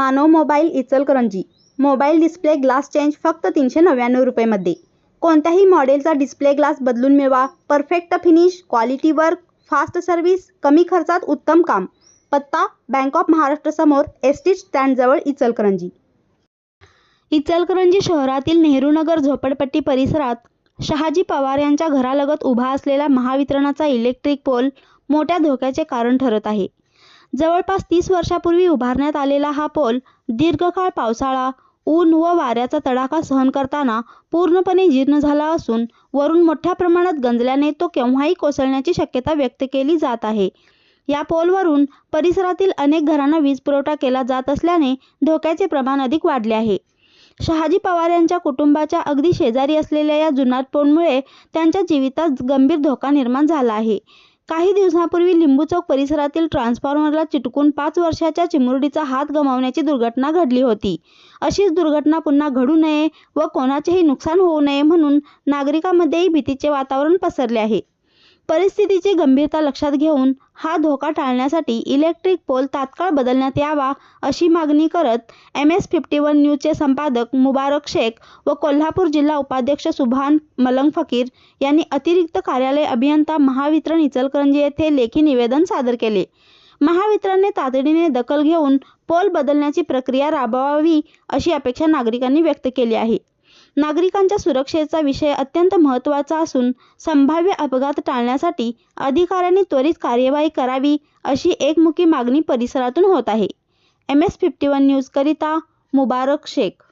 Manav mobile Ichalkaranji. Mobile display glass change फक्त तीनशे नव्याण्णव रुपयेमध्ये. कोणत्याही मॉडेलचा डिस्प्ले ग्लास बदलून मिळवा. Perfect finish quality work fast service कमी खर्चात उत्तम काम. पत्ता बँक ऑफ महाराष्ट्र समोर एस टी स्टँडजवळ इचलकरंजी. इचलकरंजी शहरातील नेहरूनगर झोपडपट्टी परिसरात शहाजी पवार यांच्या घरालगत उभा असलेला महावितरणाचा इलेक्ट्रिक पोल मोठ्या धोक्याचे कारण ठरत आहे. जवळपास तीस वर्षापूर्वी उभारण्यात आलेला हा पोल दीर्घकाळ पावसाळा ऊन व वाऱ्याचा तडाखा सहन करताना पूर्णपणे जीर्ण झाला असून वरून मोठ्या प्रमाणात गंजल्याने तो केव्हाही कोसळण्याची शक्यता व्यक्त केली जात आहे. या पोलवरून परिसरातील अनेक घरांना वीज पुरवठा केला जात असल्याने धोक्याचे प्रमाण अधिक वाढले आहे. शहाजी पवार यांच्या कुटुंबाच्या अगदी शेजारी असलेल्या या जुनाट पोलमुळे त्यांच्या जीवितात गंभीर धोका निर्माण झाला आहे. काही दिवसांपूर्वी लिंबू चौक परिसरातील ट्रान्सफॉर्मरला चिटकून पाच वर्षाच्या चिमुरडीचा हात गमावण्याची दुर्घटना घडली होती. अशीच दुर्घटना पुन्हा घडू नये व कोणाचेही नुकसान होऊ नये म्हणून नागरिकांमध्येही भीतीचे वातावरण पसरले आहे. परिस्थितीची गंभीरता लक्षात घेऊन हा धोका टाळण्यासाठी इलेक्ट्रिक पोल तात्काळ बदलण्यात यावा अशी मागणी करत एम एस फिफ्टी वन न्यूजचे संपादक मुबारक शेख व कोल्हापूर जिल्हा उपाध्यक्ष सुभान मलंग फकीर यांनी अतिरिक्त कार्यालय अभियंता महावितरण इचलकरंजी येथे लेखी निवेदन सादर केले. महावितरणने तातडीने दखल घेऊन पोल बदलण्याची प्रक्रिया राबवावी अशी अपेक्षा नागरिकांनी व्यक्त केली आहे. नागरिकांच्या सुरक्षेचा विषय अत्यंत महत्त्वाचा असून संभाव्य अपघात टाळण्यासाठी अधिकाऱ्यांनी त्वरित कार्यवाही करावी अशी एकमुखी मागणी परिसरातून होत आहे. एम एस फिफ्टी वन न्यूजकरिता मुबारक शेख.